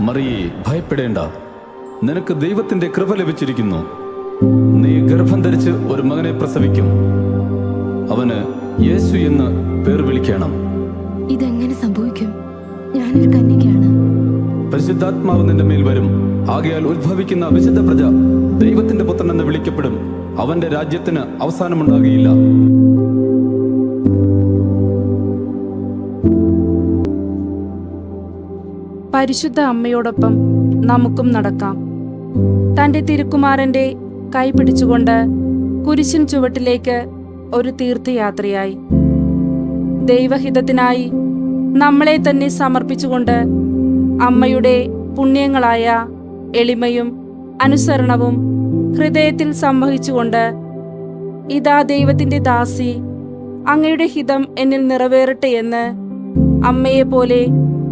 മറിയെ ഭയപ്പെടേണ്ട. നിനക്ക് ദൈവത്തിന്റെ കൃപ ലഭിച്ചിരിക്കുന്നു. നീ ഗർഭം ധരിച്ച് ഒരു മകനെ പ്രസവിക്കും. അവന് യേശു എന്ന് പേർ വിളിക്കണം. ഇതെങ്ങനെ സംഭവിക്കും? ഞാനൊരു കന്യകയാണ്. പരിശുദ്ധാത്മാവ് നിന്റെ മേൽ വരും. ആകയാൽ ഉത്ഭവിക്കുന്ന വിശുദ്ധ പ്രജ ദൈവത്തിന്റെ പുത്രൻ എന്ന് വിളിക്കപ്പെടും. അവന്റെ രാജ്യത്തിന് അവസാനമുണ്ടാകുകയില്ല. പരിശുദ്ധ അമ്മയോടൊപ്പം നമുക്കും നടക്കാം. തന്റെ തിരുക്കുമാരന്റെ കൈ പിടിച്ചുകൊണ്ട് കുരിശിൻ ചുവട്ടിലേക്ക് ഒരു തീർത്ഥയാത്രയായി. ദൈവഹിതത്തിനായി നമ്മളെ തന്നെ സമർപ്പിച്ചുകൊണ്ട് അമ്മയുടെ പുണ്യങ്ങളായ എളിമയും അനുസരണവും ഹൃദയത്തിൽ സംവഹിച്ചുകൊണ്ട് ഇതാ ദൈവത്തിന്റെ ദാസി അങ്ങയുടെ ഹിതം എന്നിൽ നിറവേറട്ടെ എന്ന് അമ്മയെപ്പോലെ